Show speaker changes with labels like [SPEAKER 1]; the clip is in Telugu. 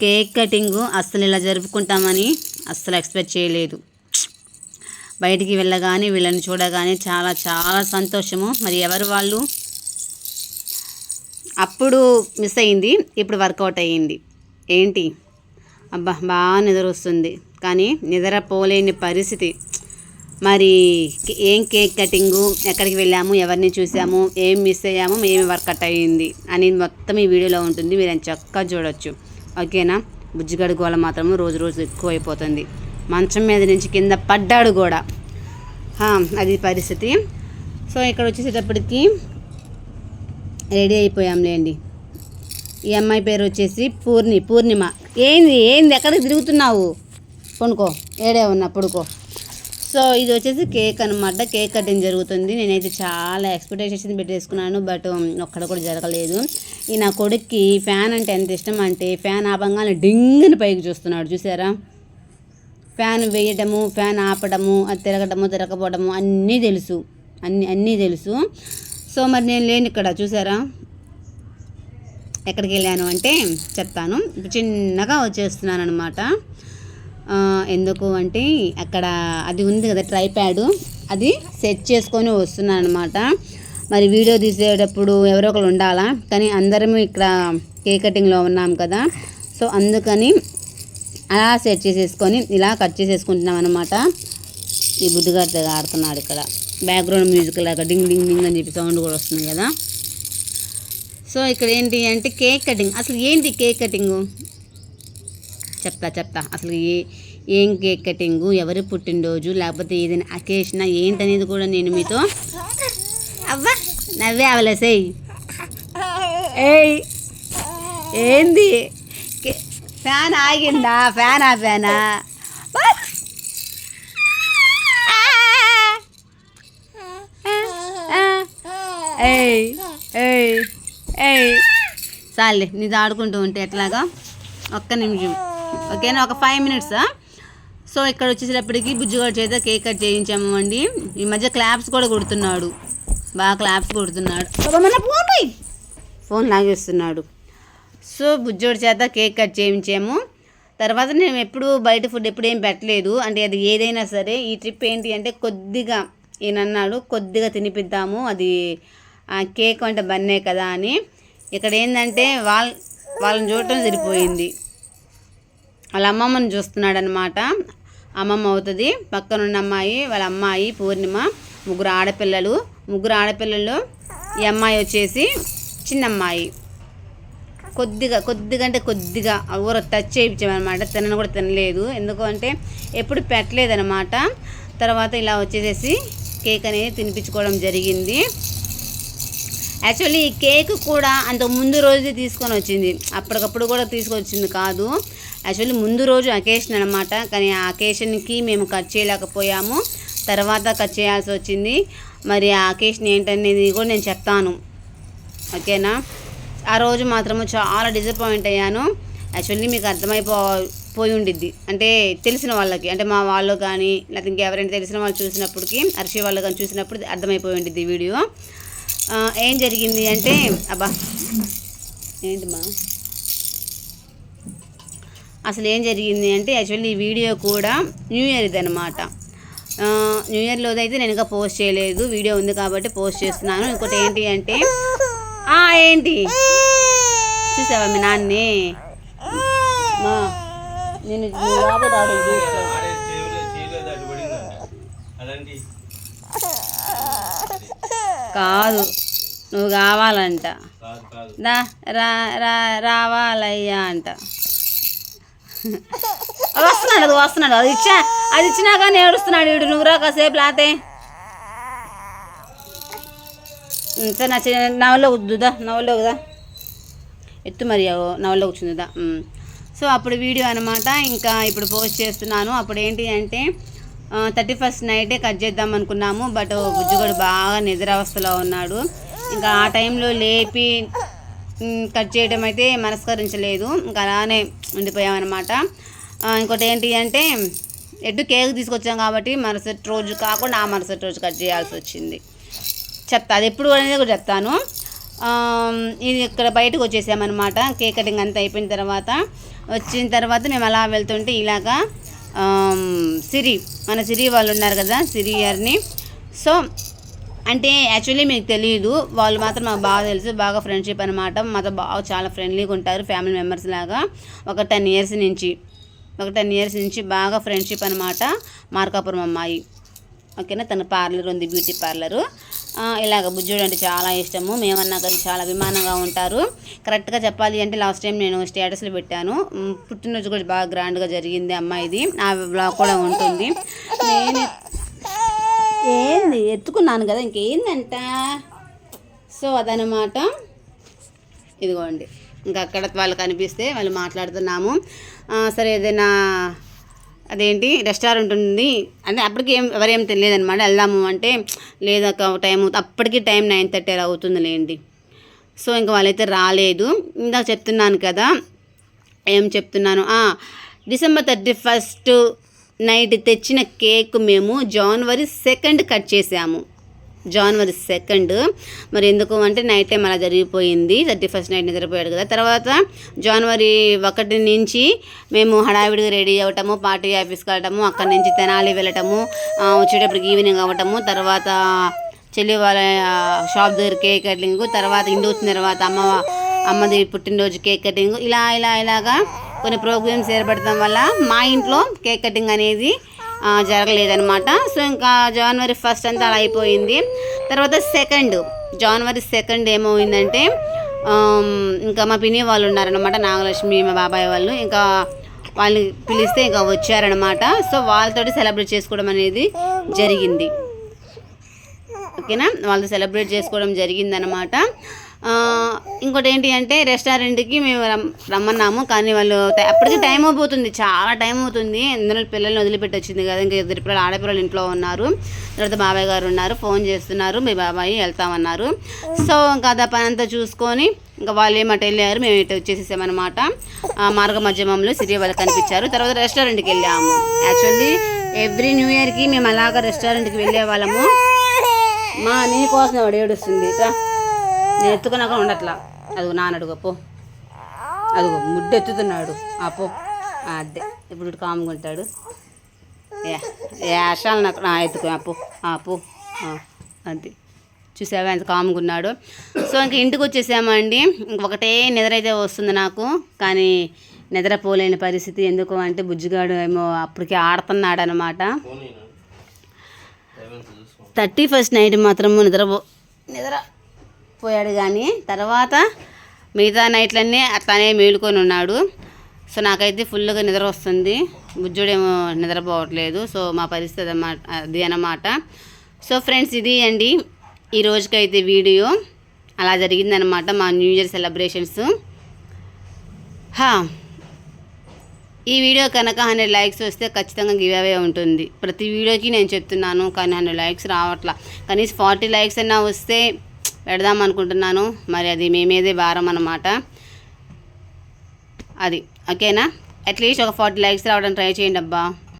[SPEAKER 1] కేక్ కటింగ్ అస్సలు ఇలా జరుపుకుంటామని అస్సలు ఎక్స్పెక్ట్ చేయలేదు. బయటికి వెళ్ళగానే వీళ్ళని చూడగానే చాలా చాలా సంతోషము. మరి ఎవరు వాళ్ళు? అప్పుడు మిస్ అయింది ఇప్పుడు వర్కౌట్ అయ్యింది. ఏంటి? అబ్బా బాగా నిద్ర వస్తుంది. కానీ నిద్రపోలేని పరిస్థితి. మరి ఏం కేక్ కటింగు? ఎక్కడికి వెళ్ళాము? ఎవరిని చూసాము? ఏం మిస్ అయ్యాము? ఏమి వర్కౌట్ అయ్యింది? అనేది మొత్తం ఈ వీడియోలో ఉంటుంది. మీరు చక్కగా చూడొచ్చు. ఓకేనా బుజ్జిగడు గోళ మాత్రం రోజు రోజు ఎక్కువ అయిపోతుంది మంచం మీద నుంచి కింద పడ్డాడు కూడా. అది పరిస్థితి. సో ఇక్కడ వచ్చేసేటప్పటికి రెడీ అయిపోయాంలేండి ఈ అమ్మాయి పేరు వచ్చేసి పూర్ణి పూర్ణిమ. ఏంది ఏంది ఎక్కడికి తిరుగుతున్నావు? కొనుక్కో ఏడే ఉన్నా పడుకో. సో ఇది వచ్చేసి కేక్ అనమాట కేక్ కటింగ్ జరుగుతుంది. నేనైతే చాలా ఎక్స్పెక్టేషన్ పెట్టేసుకున్నాను. బట్ ఒక్కడ కూడా జరగలేదు. ఈ నా కొడుక్కి ఫ్యాన్ అంటే ఎంత ఇష్టం అంటే ఫ్యాన్ ఆపంగానే డింగిని పైకి చూస్తున్నాడు. చూసారా? ఫ్యాన్ వేయటము ఫ్యాన్ ఆపడము అది తిరగటము తిరగపోవడము అన్నీ తెలుసు. అన్నీ అన్నీ తెలుసు. సో మరి నేను లేని ఇక్కడ. చూసారా? ఎక్కడికి వెళ్ళాను అంటే చెప్తాను. ఇప్పుడు చిన్నగా వచ్చేస్తున్నాను అనమాట ఎందుకు అంటే అక్కడ అది ఉంది కదా ట్రైప్యాడ్. అది సెట్ చేసుకొని వస్తున్నాను అనమాట మరి వీడియో తీసేటప్పుడు ఎవరో ఒకరు ఉండాలా? కానీ అందరము ఇక్కడ కేక్ కటింగ్లో ఉన్నాం కదా. సో అందుకని అలా సెట్ చేసేసుకొని ఇలా కట్ చేసేసుకుంటున్నాం అనమాట ఈ బుద్ధిగారు ఆడుతున్నాడు ఇక్కడ. బ్యాక్గ్రౌండ్ మ్యూజిక్ లాగా డింగ్ డింగ్ డింగ్ అని చెప్పి సౌండ్ కూడా వస్తుంది కదా. సో ఇక్కడ ఏంటి అంటే కేక్ కటింగ్. అసలు ఏంటి కేక్ కటింగు? చెప్తా చెప్తా. అసలు ఏ ఏం కేక్ కటింగు ఎవరి పుట్టినరోజు లేకపోతే ఏదైనా అకేషన్ ఏంటనేది కూడా నేను మీతో అవ్వా నవ్వే అవలసేయ్ ఏయ్ ఏంది? ఫ్యాన్ ఆగిందా? ఫ్యాన్ ఫ్యానా ఏయ్ ఏయ్ ఏయ్. చాలే నీది ఆడుకుంటూ ఉంటే ఎట్లాగా? ఒక్క నిమిషం. ఓకేనా ఒక ఫైవ్ మినిట్స్ సో ఇక్కడ వచ్చేసేటప్పటికి బుజ్జిగాడు చేత కేక్ కట్ చేయించాము అండి. ఈ మధ్య క్లాప్స్ కూడా కొడుతున్నాడు. బాగా క్లాప్స్ కొడుతున్నాడు. ఫోన్ లాగేస్తున్నాడు సో బుజ్జోడి చేత కేక్ కట్ చేయించాము. తర్వాత నేను ఎప్పుడు బయట ఫుడ్ ఎప్పుడు ఏం పెట్టలేదు. అంటే అది ఏదైనా సరే ఈ ట్రిప్ ఏంటి అంటే కొద్దిగా ఈయన అన్నాడు కొద్దిగా తినిపిద్దాము. అది కేక్ అంటే బన్నే కదా అని. ఇక్కడ ఏంటంటే వాళ్ళ వాళ్ళని చూడటం సరిపోయింది. వాళ్ళ అమ్మమ్మని చూస్తున్నాడు అనమాట అమ్మమ్మ అవుతుంది. పక్కనున్న అమ్మాయి వాళ్ళ అమ్మాయి పూర్ణిమ ముగ్గురు ఆడపిల్లలు. ముగ్గురు ఆడపిల్లలు ఈ అమ్మాయి వచ్చేసి చిన్న అమ్మాయి కొద్దిగా కొద్దిగా అంటే కొద్దిగా ఊర టచ్ చేయించామన్నమాట. తినను కూడా తినలేదు. ఎందుకంటే ఎప్పుడు పెట్టలేదన్నమాట. తర్వాత ఇలా వచ్చేసేసి కేక్ అనేది తినిపించుకోవడం జరిగింది. యాక్చువల్లీ ఈ కేక్ కూడా అంత ముందు రోజు తీసుకొని వచ్చింది. అప్పటికప్పుడు కూడా తీసుకొచ్చింది కాదు. యాక్చువల్లీ ముందు రోజు అకేషన్ అనమాట కానీ ఆ అకేషన్కి మేము కట్ చేయలేకపోయాము. తర్వాత కట్ చేయాల్సి వచ్చింది. మరి ఆ అకేషన్ ఏంటనేది కూడా నేను చెప్తాను. ఓకేనా? ఆ రోజు మాత్రము చాలా డిసప్పాయింట్ అయ్యాను. యాక్చువల్లీ మీకు అర్థమైపో పోయి ఉండిద్ది. అంటే తెలిసిన వాళ్ళకి అంటే మా వాళ్ళు కానీ లేకపోతే ఇంకెవరైనా తెలిసిన వాళ్ళు చూసినప్పటికి అరిషి వాళ్ళు కానీ చూసినప్పుడు అర్థమైపోయి ఉండిద్ది వీడియో. ఏం జరిగింది అంటే అబ్బా ఏంటమ్మా? అసలు ఏం జరిగింది అంటే యాక్చువల్లీ ఈ వీడియో కూడా న్యూ ఇయర్ది అనమాట న్యూ ఇయర్లోది అయితే నేను ఇంకా పోస్ట్ చేయలేదు. వీడియో ఉంది కాబట్టి పోస్ట్ చేస్తున్నాను. ఇంకోటి ఏంటి అంటే ఆ, ఏంటి? చూసావా మీ నాన్నే? మా నేను కాదు నువ్వు కావాలంట. దా రా రా రావాలయ్యా అంట. వస్తున్నాడు అది వస్తున్నాడు. అది ఇచ్చా అది ఇచ్చినా కానీ ఏడుస్తున్నాడు వీడు. నువ్వు రా కాసేపు లాతే. సరే నా చిన్న నవల్లో కూర్చుదా నవల్లో కదా ఎత్తు మరి నవల్లో కూర్చుందా సో అప్పుడు వీడియో అనమాట ఇంకా ఇప్పుడు పోస్ట్ చేస్తున్నాను. అప్పుడు ఏంటి అంటే థర్టీ ఫస్ట్ నైటే కట్ చేద్దాం అనుకున్నాము. బట్ బుజ్జుగడు బాగా నిద్రావస్థలో ఉన్నాడు. ఇంకా ఆ టైంలో లేపి కట్ చేయడం అయితే మనస్కరించలేదు. ఇంకా అలానే ఉండిపోయామన్నమాట. ఇంకోటి ఏంటి అంటే ఎటు కేక్ తీసుకొచ్చాం కాబట్టి మరుసటి రోజు కాకుండా ఆ మరుసటి రోజు కట్ చేయాల్సి వచ్చింది. చెప్తా అది ఎప్పుడు అనేది కూడా చెప్తాను. ఇది ఇక్కడ బయటకు వచ్చేసామన్నమాట. కేక్ కటింగ్ అంతా అయిపోయిన తర్వాత వచ్చిన తర్వాత మేము అలా వెళ్తుంటే ఇలాగా సిరి మన సిరి వాళ్ళు ఉన్నారు కదా సిరి గారిని. సో అంటే యాక్చువల్లీ మీకు తెలియదు వాళ్ళు మాత్రం మాకు బాగా తెలుసు. బాగా ఫ్రెండ్షిప్ అనమాట మాతో బాగా చాలా ఫ్రెండ్లీగా ఉంటారు. ఫ్యామిలీ మెంబర్స్ లాగా. ఒక టెన్ ఇయర్స్ నుంచి. ఒక టెన్ ఇయర్స్ నుంచి బాగా ఫ్రెండ్షిప్ అనమాట మార్కాపురం అమ్మాయి. ఓకేనా తన పార్లర్ ఉంది బ్యూటీ పార్లరు ఇలాగ బుజ్జుడు అంటే చాలా ఇష్టము. మేమన్నా కానీ చాలా అభిమానంగా ఉంటారు. కరెక్ట్గా చెప్పాలి అంటే లాస్ట్ టైం నేను స్టేటస్లో పెట్టాను. పుట్టినరోజు కూడా బాగా గ్రాండ్గా జరిగింది అమ్మాయిది. ఆ బ్లాగ్ కూడా ఉంటుంది. నేను ఏంది? ఎత్తుకున్నాను కదా ఇంకేందంట? సో అదనమాట ఇదిగోండి. ఇంకా అక్కడ వాళ్ళు కనిపిస్తే వాళ్ళు మాట్లాడుతున్నాము. సరే ఏదైనా అదేంటి? రెస్టారెంట్ ఉంది. అంటే అప్పటికి ఏం ఎవరేం తెలియదనమాట వెళ్దాము అంటే లేదక్క టైం అప్పటికి టైం నైన్ థర్టీ అలా అవుతుందిలేండి. సో ఇంకా వాళ్ళైతే రాలేదు. ఇందాక చెప్తున్నాను కదా ఏం చెప్తున్నాను? డిసెంబర్ థర్టీ ఫస్ట్ నైట్ తెచ్చిన కేక్ మేము జనవరి సెకండ్ కట్ చేసాము. జనవరి సెకండ్. మరి ఎందుకు అంటే నైట్ టైం అలా జరిగిపోయింది. థర్టీ ఫస్ట్ నైట్ నిద్రపోయాడు కదా. తర్వాత జనవరి ఒకటి నుంచి మేము హడావిడిగా రెడీ అవ్వటము పార్టీ ఆఫీస్కి వెళ్ళటము అక్కడి నుంచి తెనాలి వెళ్ళటము వచ్చేటప్పటికి ఈవినింగ్ అవ్వటము తర్వాత చెల్లి వాళ్ళ షాప్ దగ్గర కేక్ కటింగ్ తర్వాత ఇంటి వచ్చిన తర్వాత అమ్మ అమ్మది పుట్టినరోజు కేక్ కటింగ్ ఇలా ఇలా ఇలాగా కొన్ని ప్రోగ్రామ్స్ ఏర్పడటం వల్ల మా ఇంట్లో కేక్ కటింగ్ అనేది జరగలేదనమాట సో ఇంకా జనవరి ఫస్ట్ అంతా అలా అయిపోయింది. తర్వాత సెకండ్ జనవరి సెకండ్ ఏమైందంటే ఇంకా మా పిన్ని వాళ్ళు ఉన్నారనమాట నాగలక్ష్మి మా బాబాయ్ వాళ్ళు. ఇంకా వాళ్ళని పిలిస్తే ఇంకా వచ్చారనమాట సో వాళ్ళతోటి సెలబ్రేట్ చేసుకోవడం అనేది జరిగింది. ఓకేనా? వాళ్ళు సెలబ్రేట్ చేసుకోవడం జరిగిందనమాట ఇంకోటి ఏంటి అంటే రెస్టారెంట్కి మేము రమ్మన్నాము. కానీ వాళ్ళు అప్పటికి టైం అయిపోతుంది. చాలా టైం అవుతుంది. ఎందులో పిల్లల్ని వదిలిపెట్టి వచ్చింది కదా. ఇంకా ఇద్దరు పిల్లలు ఆడపిల్లలు ఇంట్లో ఉన్నారు. తర్వాత బాబాయ్ గారు ఉన్నారు. ఫోన్ చేస్తున్నారు. మీ బాబాయ్ వెళ్తామన్నారు. సో ఇంకా అదే పని అంతా చూసుకొని ఇంకా వాళ్ళు ఏమట వెళ్ళారు మేము ఇటు వచ్చేసేసామన్నమాట మార్గ మధ్యమంలో సిరియ వాళ్ళు కనిపించారు. తర్వాత రెస్టారెంట్కి వెళ్ళాము. యాక్చువల్లీ ఎవ్రీ న్యూ ఇయర్కి మేము అలాగ రెస్టారెంట్కి వెళ్ళే వాళ్ళము. మా నీ కోసం వాడు ఏడుస్తుంది? నేను ఎత్తుకున్నాక ఉండట్లా. అదిగో నాన్న అడుగు పో. అదిగో ముడ్డు ఎత్తుతున్నాడు ఆ పో. అదే. ఇప్పుడు కామ్గా ఉంటాడు యాషాలు నాకు నా ఎత్తుకో ఆ పో. ఆ పో. ఆ, అంతే చూసావా ఎంత కామ్గా ఉన్నాడు సో ఇంక ఇంటికి వచ్చేసామండి. ఒకటే నిద్ర అయితే వస్తుంది నాకు. కానీ నిద్రపోలేని పరిస్థితి. ఎందుకు అంటే బుజ్జిగాడు ఏమో అప్పటికి ఆడుతున్నాడు అనమాట థర్టీ ఫస్ట్ నైట్ మాత్రం నిద్రపో నిద్ర పోయాడు కానీ తర్వాత మిగతా నైట్లన్నీ అట్లానే మేలుకొని ఉన్నాడు. సో నాకైతే ఫుల్గా నిద్ర వస్తుంది. బుజ్జుడేమో నిద్రపోవట్లేదు సో మా పరిస్థితి అన్నమాట అది అన్నమాట. సో ఫ్రెండ్స్ ఇది అండి ఈ రోజుకైతే వీడియో. అలా జరిగిందనమాట మా న్యూ ఇయర్ సెలబ్రేషన్స్. హా ఈ వీడియో కనుక హండ్రెడ్ లైక్స్ వస్తే ఖచ్చితంగా గివ్ అవే ఉంటుంది. ప్రతి వీడియోకి నేను చెప్తున్నాను కానీ హండ్రెడ్ లైక్స్ రావట్లా. కనీసం ఫార్టీ లైక్స్ అయినా వస్తే పెడదాం అనుకుంటున్నాను. మరి అది మేమేదే భారం అన్నమాట. అది. ఓకేనా? అట్లీస్ట్ ఒక ఫార్టీ లైక్స్ రావడానికి ట్రై చేయండి అబ్బా.